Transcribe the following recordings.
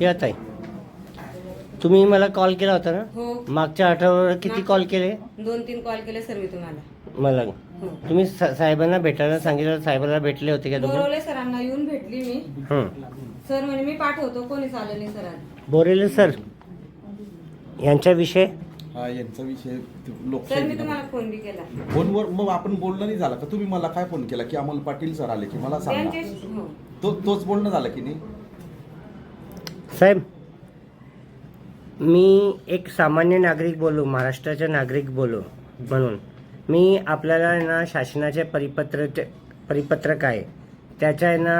या ताई. तुम्ही मला कॉल केला होता ना? हो. मागच्या आठवड्यावर किती कॉल केले? दोन तीन कॉल केले सर मी तुम्हाला. मला. हो. तुम्ही सा- साहेबांना भेटायला सांगितलं साहेबांना भेटले होते का तुम्ही? बोरवले सरांना येऊन भेटली मी. हं. सर म्हणे मी पाठवतो कोणीच आलं नाही सर बोरेले सर यांच्याविषयी हा यांचा विषय सर मी. तुम्हाला फोन बी केला. फोनवर मग आपण बोलणं नाही झालं का? तुम्ही मला काय फोन केला? की अमोल पाटील सर आले की मला सांगा. हो. तो तोच बोलणं झालं की नाही? साहेब मी एक सामान्य नागरिक बोलू महाराष्ट्राचा नागरिक बोलू म्हणून. मी आपल्याला ना शासनाचे परिपत्र परिपत्रक आहे. त्याच्या ना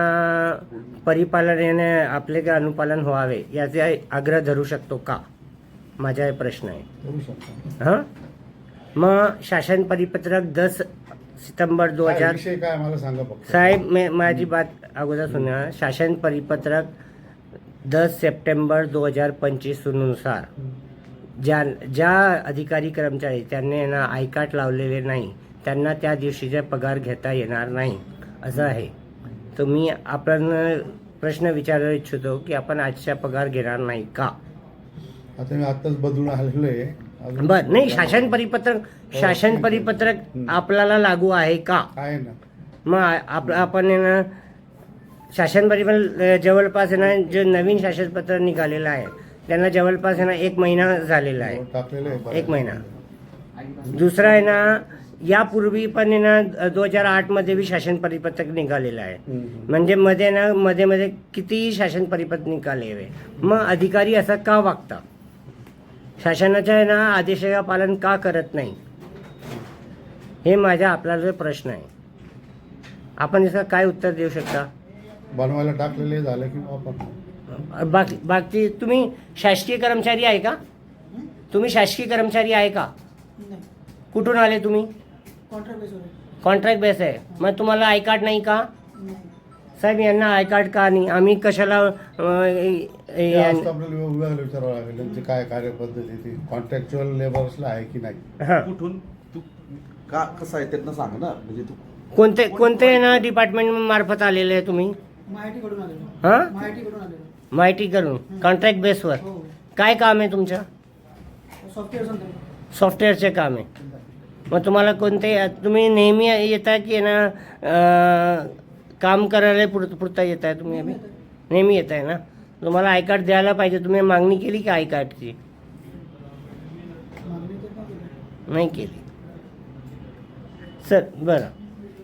परिपालनाने आपले का अनुपालन व्हावे याचे आग्रह धरू शकतो का? माझा हे प्रश्न आहे. हां? मग शासन परिपत्रक दस सितंबर दो काय हजार काय साहेब मैं माझी बात अगोदर सुना शासन परिपत्रक दस सप्टेंबर दो हजार पंचवीसनुसार. ज्या ज्या अधिकारी कर्मचारी त्यांनी ना आय कार्ड लावलेले नाही त्यांना त्या दिवशीचा पगार घेता येणार नाही असं आहे. तर मी आपण प्रश्न विचारायला इच्छितो की आपण आजचा पगार घेणार नाही का? आता मी आत्ताच बदलून आलेलो आहे अजून- बर नाही शासन परिपत्रक शासन परिपत्रक आपल्याला लागू आहे का? आहे ना. मग आप आपण आहे शासन परिपत्र जवळपास ना जे नवीन शासनपत्र निघालेलं आहे त्यांना जवळपास ना एक महिना झालेला आहे. बरं. एक महिना. दुसरा आहे ना यापूर्वी पण ना दोन हजार आठमध्ये बी शासन परिपत्रक निघालेलं आहे. म्हणजे मध्ये ना मध्ये मध्ये कितीही शासन परिपत्रक निघाले मग अधिकारी असं का वागतात शासनाच्या आहे ना आदेशाचं पालन का करत नाही? हे माझा आपल्याला प्रश्न आहे. आपण याचं काय उत्तर देऊ शकता? बनवायला टाकलेले झालं की बाकी बाकी तुम्ही शासकीय कर्मचारी आहे का? तुम्ही शासकीय कर्मचारी आहे का? नाही. कुठून आले तुम्ही? कॉन्ट्रॅक्ट बेसवर आहे. कॉन्ट्रॅक्ट बेस आहे. मग तुम्हाला आय कार्ड नाही का? नाही. साहेब यांना आय कार्ड का नाही? आम्ही कशाला अं, ते यां- आज आपल्याला विभागाला विचारावं लागेल त्यांची काय कार्यपद्धती ती? कॉन्ट्रॅक्च्युअल लेबर्सला आहे की नाही? हां. कुठून? तू का कसं आहे? त्यांना सांग ना. म्हणजे तू कोणते कोणते ना डिपार्टमेंट मार्फत आलेले आहे तुम्ही? हां? माहिती करून कॉन्ट्रॅक्ट बेसवर हो. काय काम आहे तुमचं? सॉफ्टवेअर संदर्भ सॉफ्टवेअरचे काम आहे. मग तुम्हाला कोणते तुम्ही नेहमी येता की ना काम करायला पुर पुरता येत आहे तुम्ही अभि? नेहमी येत. आहे ना? तुम्हाला आय कार्ड द्यायला पाहिजे. तुम्ही मागणी केली की आय कार्डची? नाही केली. सर बरं.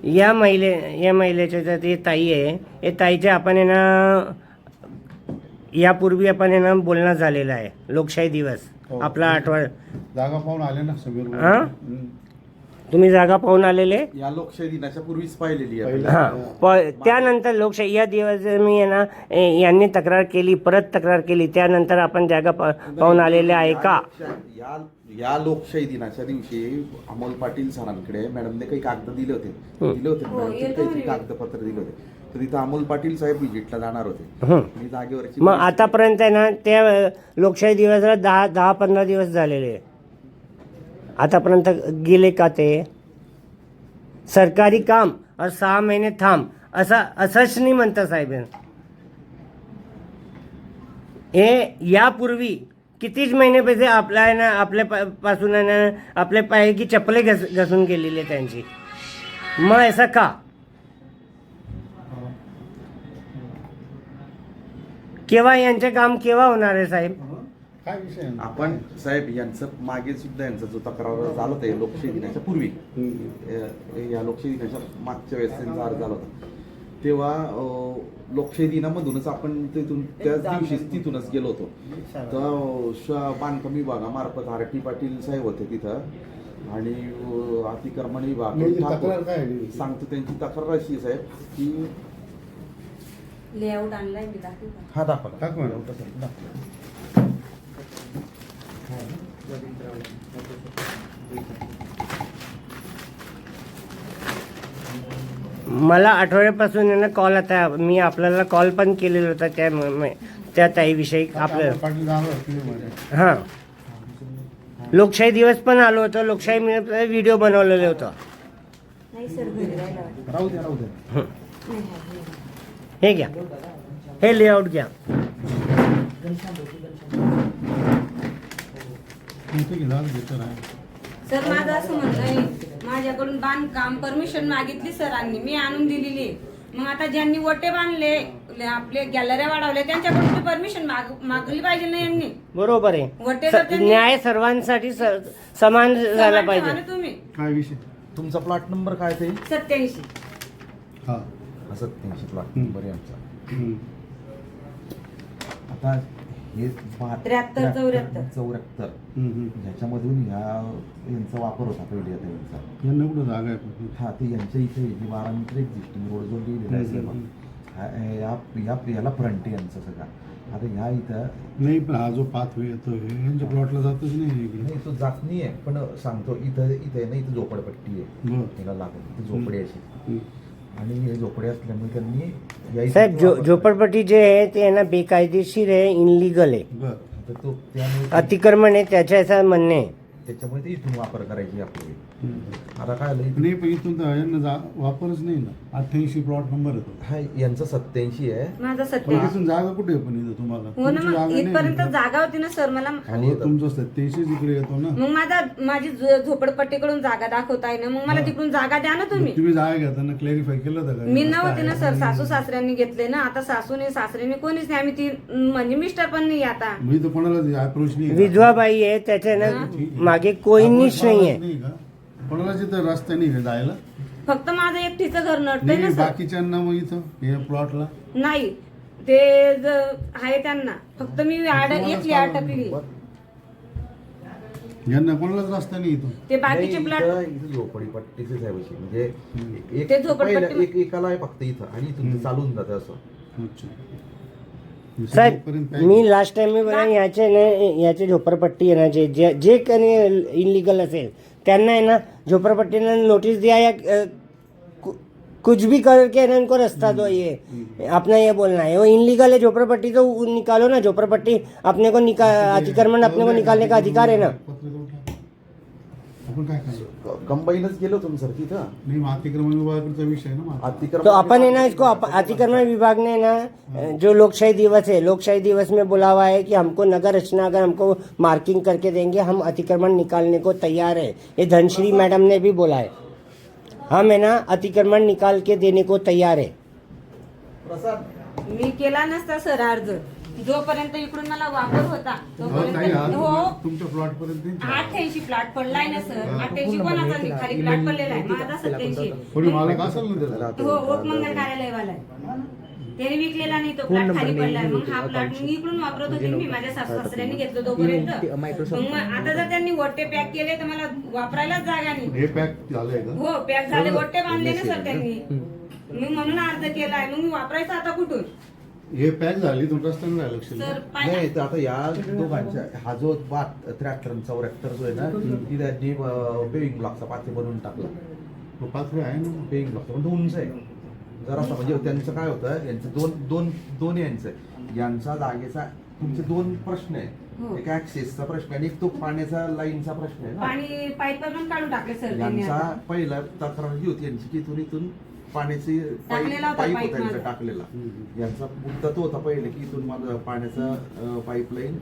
या महिले या महिलेच्या ज्या ते ताई आहे. हे ताईचे आपण आहे ना यापूर्वी आपण आहे ना बोलणं झालेलं आहे. लोकशाही दिवस. हो. आपला आठवडा जागा पाहून आले ना समीर हां? तुम्ही जागा पाहून आलेले? या लोकशाही दिनाच्या पूर्वीच पाहिलेली आहे. पहिलं. हां. प त्यानंतर लोकशाही या दिवस मी आहे ना ए, यांनी तक्रार केली परत तक्रार केली त्यानंतर आपण जागा पा पाहून आलेले आहे का? या या लोकशाही दिनाच्या दिवशी अमोल पाटील सरांकडे मॅडमने काही कागद दिले होते. दिले होते हो, मॅडमचे काहीतरी. कागदपत्र दिले होते. तर तिथं अमोल पाटील साहेब विजिटला जाणार होते. मी जागेवरची मग आतापर्यंत आहे ना त्या अ, लोकशाही दिवसाला दहा दहा पंधरा दिवस झालेले. आहे. आतापर्यंत गेले का ते? सरकारी काम और सहा महिने थांब. असा असंच नाही म्हणता साहेब हे यापूर्वी कितीच महिने पैसे आपल्या ना आपल्या पा- पासून आहे ना आपल्या पाय की चपले घस घसून गेलेली आहे त्यांची. मग असं का? केव्हा यांचे काम केव्हा होणार आहे साहेब? काय विषय? आपण साहेब यांचं मागे सुद्धा यांचा जो तक्रार झाला होता लोकशाही दिनाच्या पूर्वी. अ, या लोकशाही दिनाच्या मागच्या वेळेस त्यांचा अर्ज झाला होता तेव्हा अ, लोकशाही दिनामधूनच आपण तिथून त्याच दिवशी तिथूनच गेलो होतो तर श- बांधकाम विभागामार्फत आर टी पाटील साहेब होते तिथं आणि अ, अतिक्रमण विभाग नेमकी ठाकूर. तक्रार काय आहे नेमकी? सांगतो त्यांची तक्रार अशी आहे साहेब की लेआउट आणलाय मी दाखवू का? हा दाखवा तसं टाक. मला आठवड्यापासून आहे ना कॉल आता मी आपल्याला कॉल पण केलेला होता त्या म- त्या ताईविषयी आपलं पाटील. हां लोकशाही दिवस पण आलो होतं लोकशाही व्हिडिओ बनवलेलं होतं नाही सर घरी राहायला वाटतं. राहू द्या राहू द्या नाही, नाही, नाही. हे घ्या हे लेआउट घ्या कोणतं की झालं घेतं आहे सर माझं असं म्हणणं आहे माझ्याकडून बांधकाम परमिशन मागितली सरांनी मी आणून दिलेली. आहे मग आता ज्यांनी वटे बांधले ले- आपले गॅलऱ्या वाढवल्या त्यांच्याकडून परमिशन मागली पाहिजे ना यांनी? बरोबर आहे. वटे त्यांनी- न्याय सर्वांसाठी स- समान झाला पाहिजे ना तुम्ही. काय विषय? तुमचा प्लॉट नंबर काय ते? सत्याऐंशी. हा. सत्याऐंशी प्लॉट. नंबर आहे आमचा. हम्म. आता हे बा- त्र्याहत्तर, चौऱ्याहत्तर. चौऱ्याहत्तर हम्म, हम्म. ह्याच्यामधून ह्या यांचा वापर होता पहिले आता यांचा यांना कुठं जागा आहे पण? हा ते यांच्या इथे जी बारा मीटर एक्झिस्टिंग रोड जो लिहिलेला आहे हम्म, सर्व हम्म. हा- या या याला फ्रंट आहे यांचा सगळा आता ह्या इथं नाही पण हा जो पाथवे येतो हे यांच्या प्लॉटला जातच नाही इकडे नाही तो जात नाही आहे पण सांगतो इथं इथं ना इथं झोपडपट्टी आहे बरं. तिला लागून इथं झोपडी अशी हम्म. आणि हे झोपडे असल्यामुळे त्यांनी साहेब झो झोपडपट्टी जे आहे ते आहे ना बेकायदेशीर आहे इनलिगल आहे बरं तर तो त्यामुळे अतिक्रमण आहे त्याच्या असं म्हणणे आहे. त्याच्यामुळे ते इथून वापर करायची आपली. आता काय झालं नाही पण इथून तर यांना जा वापरच नाही ना अठ्ठ्याऐंशी प्लॉट नंबर येतो हा यांचा सत्याऐंशी आहे माझं पण सत्याऐंशी इथून जागा कुठे आहे पण इथं तुम्हाला हो ना तुमची मग जागा नाही इथपर्यंत इथं. जागा होती ना सर मला खाली हो, येतं. तुमचं सत्याऐंशीच इकडे येतो ना मग माझा माझी झ- झोपडपट्टीकडून जागा दाखवताय ना मग मला हा. तिकडून जागा द्या ना तुम्ही तुम्ही जागा घेताना क्लॅरिफाय केलं होतं का मी हे नव्हते ना सर? सासू सासऱ्यांनी घेतले ना आता सासूने सासऱ्याने कोणीच नाही आम्ही ती म्हणजे मिस्टर पण नाही आता मी तर कोणाला अप्रोच नाही विधवा बाई आहे त्याच्या. मागे कोणीच नाही का? कोणाला तिथं रस्ता नाही जायला? फक्त माझं एकटीचं घर नडतंय नाही ना सर. बाकीच्यांना मग इथं हे प्लॉटला नाही ते ज- आहे त्यांना. फक्त मी आड एकली अटकली. यांना कोणालाच रस्ता नाही इथं. ते बाकीचे नाही, प्लॉट इथं- इथं झोपडीपट्टीच आहे बशी. म्हणजे एक ते झोपडपट्टी- पहिलं एक एकाला आहे फक्त इथं आणि इथून ते चालून जातं असं. अच्छा. साहेब मी लास्ट टाइम मी बघा याचे ना याचे झोपडपट्टी आहे ना जे जे काही इनलिगल असेल त्यांना आहे ना झोपड़पट्टी नोटिस दिया या कुछ भी करके ना इनको रास्ता दो ये. अपना ये बोलना है। वो इनलीगल है झोपड़पट्टी तो निकालो ना झोपड़पट्टी अपने को निका अतिक्रमण अपने को निकालने का अधिकार है ना. आपण काय करणार? कंबाईनच गेलो तुम्ही सर तिथं. नाही मग अतिक्रमण विभागाचा विषय आहे ना मग. अतिक्रमण तो अपन है ना इसको अप- अतिक्रमण विभाग ने ना जो लोकशाही दिवस है लोकशाही दिवस में बोला हुआ है कि हमको नगर रचना अगर हमको मार्किंग करके देंगे हम अतिक्रमण निकालने को तैयार है। ये धनश्री मैडम ने भी बोला है। हम है ना अतिक्रमण निकाल के देने को तैयार है। मी केला नसता सर अर्ज़. जोपर्यंत इकडून मला वापर होता हो, हा तोपर्यंत हो. तुमच्या प्लॉट पर्यंत. अठ्ठ्याऐंशी प्लॉट पडलाय ना सर अठ्ठ्याऐंशी कोणाचा नाही. खाली प्लॉट पडलेला आहे? माझा सत्याऐंशी. कोणी मालक असेल ना त्याचा? हो उपमंगल कार्यालयवाला आहे. त्याने विकलेला नाही तो प्लॉट खाली पडलाय. मग हा प्लॉट मी इकडून वापरत होते मी माझ्या सासू सासऱ्यांनी घेतलं तोपर्यंत. मग मग आता जर त्यांनी वट्टे पॅक केले तर मला वापरायलाच जागा नाही. हे पॅक झालंय का? हो पॅक झाले. वट्टे बांधले ना सर त्यांनी. मी म्हणून अर्ज केलाय. मग मी वापरायचं आता कुठून? हे पॅक झाली तुमचा रस्त्याने राहिलं लक्ष सर पाय नाही तर आता या दोघांच्या हा जो बात त्र्याहत्तर चौऱ्याहत्तर जो आहे ना ती त्यांनी पेविंग ब्लॉकचा पाते बनवून टाकला. तो पाथवे आहे ना? पेविंग ब्लॉकचा पण तो उंच आहे. जरासा म्हणजे त्यांचं काय होतं यांचं दोन दोन दोन यांचं आहे. यांचा जागेचा तुमचे दोन प्रश्न हो. आहे एक ऍक्सेसचा प्रश्न आणि एक तो पाण्याचा लाईनचा प्रश्न आहे ना. पाणी पाईप पण काढून टाकले सर त्यांनी यांचा आता. पहिला तक्रार जी होती यांची की इथून इथून पाण्याची टाकलेला होता पाईप होता यांचा. टाकलेला. यांचा मुद्दा तो होता पहिले की इथून माझा पाण्याचा पाईपलाईन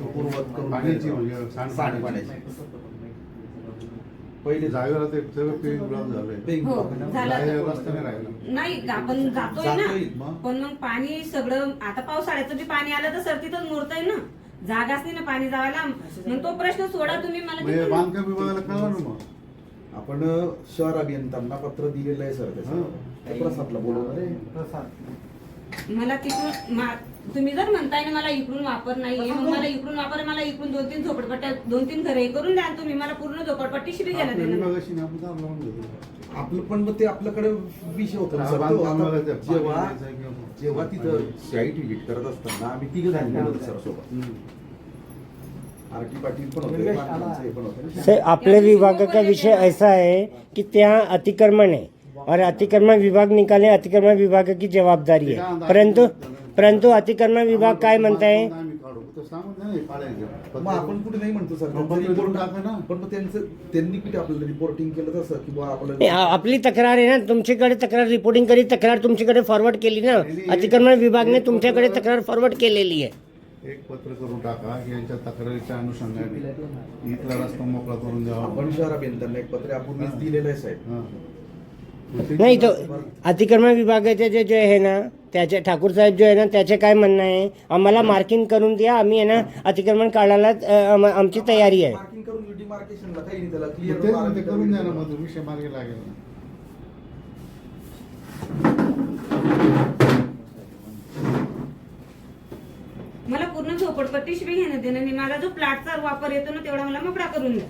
तो पूर्वत करून पाण्याची म्हणजे सांडपाण्याची. सांडपाण्याची पहिले जागेला ते सगळं पेन झालंय हो. झालं. रस्ता नाही राहिला नाही आपण जातोय जातोय, ना मग? पण मग पाणी सगळं आता पावसाळ्याचं बी पाणी आलं तर सर तिथंच मुरतय ना जागाच नाही ना पाणी जायला मग तो प्रश्न सोडा तुम्ही मला म्हणजे तिथून- बांधकाम विभागाला कळलं ना मग आपण शहर अभियंत्यांना पत्र दिलेलं आहे सर त्याचं. प्रसादला बोलवणार आहे मला तिकडून मा- तुम्ही जर म्हणताय ना मला इकडून वापर नाहीये मग मला इकडून वापर मला इकडून दोन तीन झोपडपट्ट्या दोन तीन घरे करून द्या तुम्ही मला पूर्ण झोपडपट्टी देणार. नाही आपण लावून देतो आपलं पण मग ते आपल्याकडे विषय होतो ना सर. तो बांधकाम आता विभागाचं पाणी जेव्हा जेव्हा तिथं साईट व्हिजिट करत असताना आम्ही तिघ होतो सर सोबत हम्म. आरटी पाटील पण होते बांधकामचे हे पण होते सर अपने विभाग का विषय ऐसा है कि ત્યાં अतिक्रमण है और अतिक्रमण विभाग निकाले अतिक्रमण विभाग की जवाबदारी है। परंतु परंतु अतिक्रमण विभाग काय म्हणताय आम्ही काढू तर सांगत नाही काढायचं मग आपण कुठे नाही म्हणतो सर त्यांचं टाका ना. पण मग त्यांचं त्यांनी कुठे आपल्याला रिपोर्टिंग केलं तसं की बुवा नाही, आपल्याला आ- आपली तक्रार आहे ना तुमच्याकडे तक्रार रिपोर्टिंग करी तक्रार तुमच्याकडे फॉरवर्ड केली ना. अतिक्रमण विभागने तुमच्याकडे तक्रार फॉरवर्ड केलेली आहे. एक पत्र करून टाका की यांच्या तक्रारीच्या अनुषंगाने इथला रस्ता मोकळा करून द्यावा. आपण शहराभियंत्यांना एक पत्र यापूर्वीच दिलेलं आहे साहेब. हां. नाही तो अतिक्रमण विभागाचे जे जे आहे ना त्याचे ठाकूर साहेब जे आहे ना त्याचे काय म्हणणं आहे? आम्हाला मार्किंग करून द्या आम्ही आहे ना अतिक्रमण काढायला अ, आम- आमची तयारी आहे. मार्किंग करून डिमार्केशनला काही नाही त्याला मग तेच ना, ते करून द्या ना क्लिअर मग विषय मार्गी लागेल ना. मला पूर्ण झोपडपट्टी शिवाय घेणं देणं नाही. माझा जो प्लॅटचा वापर येतो ना तेवढा मला मोकळा करून द्या.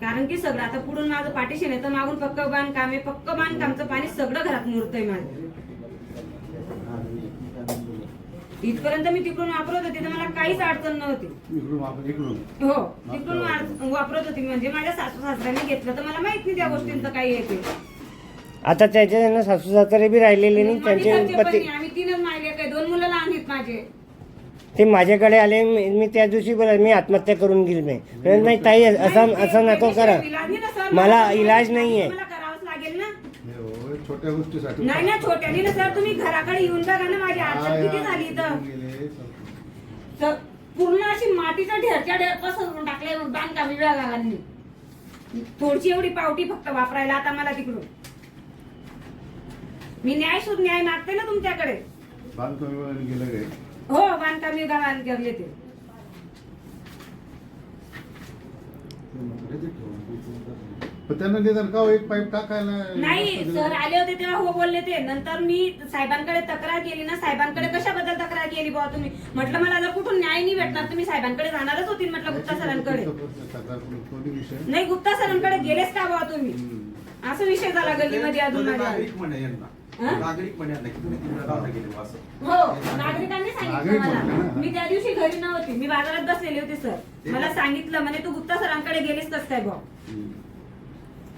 कारण की सगळं आता पुढून माझं पाठीशन येतं मागून पक्क बांधकाम आहे पक्क बांधकामचं पाणी सगळं घरात मुरतंय माझं. इथपर्यंत मी तिकडून वापरत होते तर मला काहीच अडचण नव्हती. हो तिकडून वापरत होती. म्हणजे माझ्या सासू सासऱ्यांनी घेतलं तर मला माहीत नाही त्या गोष्टींचं काही येते आता त्याचे आहे ना सासू सासरे बी राहिलेले नाही त्यांचे पती नाही. आम्ही तीनच मायले काय दोन मुलं लहान आहेत माझे. ते माझ्याकडे आले मी मी त्या दिवशी बोला मी आत्महत्या करून गेली नाही नाही ताई असं असं नको करा. इलाज नाही मला इलाज करावंच लागेल ना? हे छोट्या गोष्टीसाठी. नाही ना छोट्यानी ना सर तुम्ही घराकडे येऊन बघा ना माझी अडचण किती झाली इथं. गेले तर पूर्ण अशी मातीचा ढेरच्या ढेर पसरून टाकले बांधकाम विभागांनी थोडीशी एवढी पावटी फक्त वापरायला आता मला तिकडून. मी न्याय शोध न्याय मागते ना तुमच्याकडे? बांधकाम विभागाने गेलं काय हो बांधकाम विभागाने करले ते. पण त्यांना निदान का हो, एक पाईप टाकायला नाही सर आले होते तेव्हा हो बोलले ते. नंतर मी साहेबांकडे तक्रार केली ना साहेबांकडे कशाबद्दल तक्रार केली बुवा तुम्ही? म्हटलं मला जर कुठून न्याय नाही भेटणार तुम्ही साहेबांकडे जाणारच होती म्हटलं गुप्ता सरांकडे. तक्रार कोणी विषय? नाही गुप्ता सरांकडे गेलेच का बुवा तुम्ही? असं विषय झाला गल्लीमध्ये अजून माझ्या म्हणे यांना. हा? नागरिक म्हणे यांना की तुम्ही तिकडे गावाला गेले बुवा असं. हो नागरिकांनी सांगितलं मला. मी त्या दिवशी घरी नव्हती. मी बाजारात बसलेली होती सर. मला सांगितलं म्हणजे तू गुप्ता सरांकडे गेलीस कस काय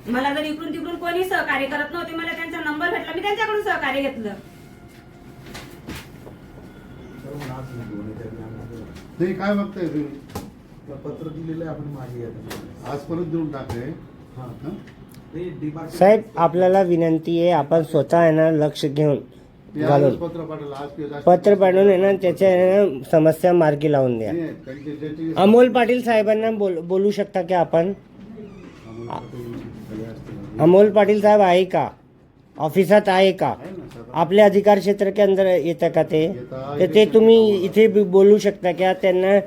मला जर इकडून तिकडून कोणी सहकार्य करत नव्हते मला त्यांचा नंबर भेटला. मी त्यांच्याकडून सहकार्य घेतलं. नाही काय बघताय तुम्ही? पत्र दिलेलं आहे आपण मागे. आज परत देऊन टाकले हा. साहेब आपल्याला विनंती आहे आपण स्वतः आहे ना लक्ष घेऊन घालून. पत्र पाठवून आहे ना त्याच्या आहे ना समस्या मार्गी लावून द्या. अमोल पाटील साहेबांना बोल बोलू शकता की आपण? अमोल पाटील साहेब आहे का? ऑफिसात आहे का? आहे ना सर? आपले अधिकार क्षेत्र के अंदर येतं का ते. तर ते तुम्ही इथे बोलू शकता का? त्यांना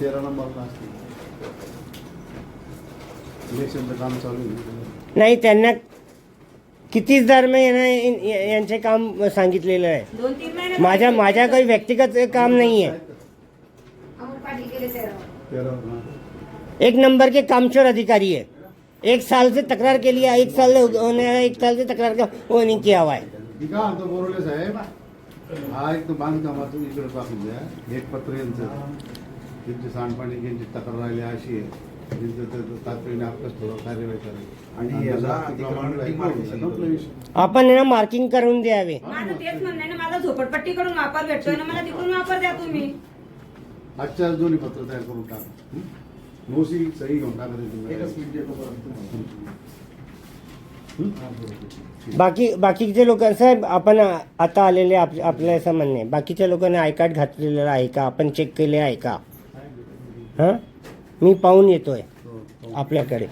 तेरा नंबरला असतील. काम चालू नाही त्यांना कितीच दरम्यान यांचे काम सांगितलेलं आहे. माझ्या माझ्या काही व्यक्तिगत काम नाही हाँ. एक नंबर के कामचोर अधिकारी है एक साल से तकरार के लिए एक साल होने एक साल से तकरार का वो नहीं किया हुआ है हा तो बांधकामातून इकडे टाकून द्या. एक पत्र यांचं. त्यांची सांडपाणी यांची तक्रार राहिली अशी आहे त्यांचं तातडीने आपल्याच थोडं कार्यवाही करायची आणि याला अतिक्रमण अतिक्रमण demarcation संपला विषय. आपण आहे ना मार्किंग करून द्यावे माझं तेच म्हणणं आहे ना माझा झोपडपट्टीकडून वापर भेटतोय ना मला तिकडून वापर द्या तुम्ही आजच्या आज दोन्ही पत्र तयार करून टाका? नोसी सही घेऊन टाका एकच. मिनिट? बाकी बाकीचे लोक साहेब आपण आता आलेले आप आपलं असं म्हणणे आहे. बाकीच्या लोकांनी आय कार्ड घातलेलं आहे का आपण चेक केले आहे का हां? मी पाहून येतोय आपल्याकडे.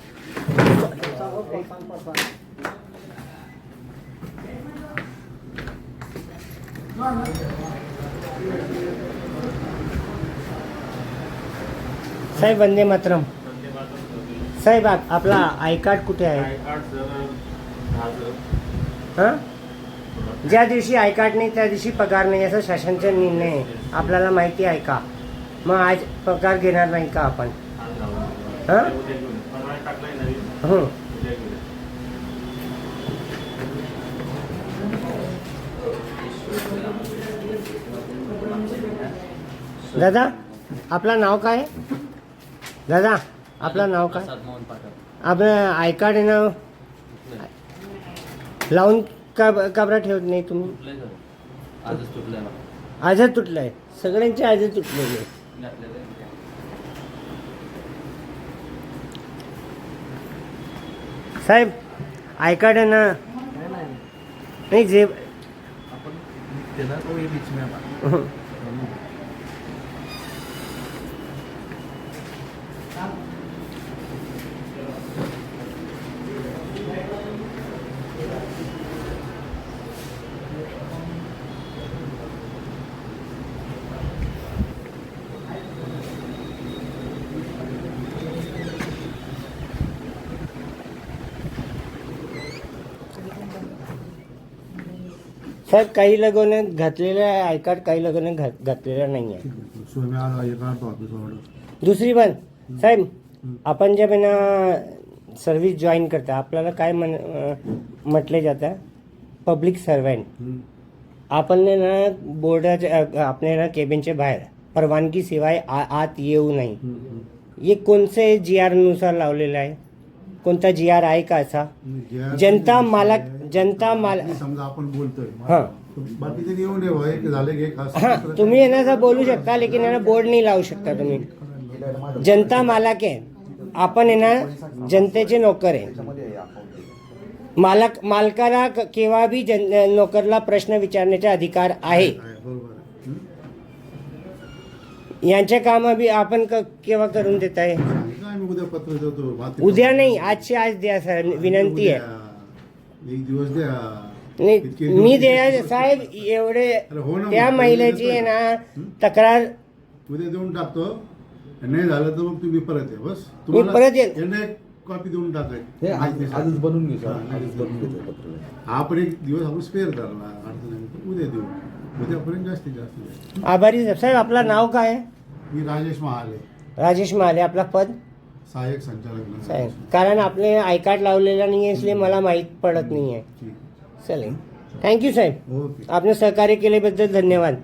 साहेब वंदे मातरम. साहेब आप- आपला आय कार्ड कुठे आहे? हां? ज्या दिवशी आय कार्ड नाही त्या दिवशी पगार नाही असं शासनाचा निर्णय आहे. आपल्याला माहिती आहे का? मग आज पगार घेणार नाही का आपण? हां? हं? दादा आपलं नाव काय? दादा आपलं नाव काय? आपलं आय कार्ड आहे ना? लावून का का बरं ठेवत नाही तुम्ही? आजच तुटलंय ना आजच तुटलंय. सगळ्यांचे आजच तुटलेले. साहेब आय कार्ड आहे ना नाही जे ना तो ये बीच में हमारा साहेब काही लोकांना घातलेलं आहे आय कार्ड काही लोकांना घात घातलेलं नाही आहे दुसरी पण साहेब आपण जे ना सर्व्हिस जॉईन करता आपल्याला काय म्हण अं, म्हटले जातं? पब्लिक सर्वंट आपण ने ना बोर्डाच्या अं, आपल्या ना केबिनच्या बाहेर परवानगी शिवाय आ- आत येऊ नाही. हे कोणते जी आरनुसार लावलेलं आहे? कोणता जी आर आहे का असा? जनता मालक जनता माल समजा आपण बोलतोय हां. बाकीचे येऊन येऊ एक झाले की एक असं हां तुम्ही येणार असं बोलू शकता लेकिन यांना बोर्ड नाही लावू शकता तुम्ही. जनता मालक आहे. आपण ना जनतेचे नोकर आहे. मालक मालकाला क- केव्हा बी जन नोकरला प्रश्न विचारण्याचा अधिकार आहे. आहे, बरोबर आहे. हं? यांचे काम बी आपण क- केव्हा करून देत आहे उद्या पत्र देतो माती- उद्या नाही आजचे आज द्या सर विनंती आहे. उद्या. एक दिवस द्या. नाही मी द्या साहेब एवढे हो ना, त्या मग महिलेची आहे ना तक्रार उद्या देऊन टाकतो. नाही झालं तर मग तुम्ही परत या बस. परत येईन. यांना एक कॉपी देऊन टाकायची हे आज- माहिती आजच बनवून हा, आजच घेतो पत्र. हा पण एक दिवस आपण स्पेअर करणार. अडचण नाही पण उद्या देऊ. उद्यापर्यंत जास्तीत जास्त द्या. आभारी साहेब. साहेब आपलं नाव काय आहे? मी राजेश महाले. राजेश महाले आपला पद? सहाय्यक संचालक साहेब कारण आपले आय कार्ड लावलेलं नाही आहे इसलिए मला माहीत पडत नाही आहे. चालेल. थँक्यू साहेब. आपने सहकार्य केल्याबद्दल धन्यवाद.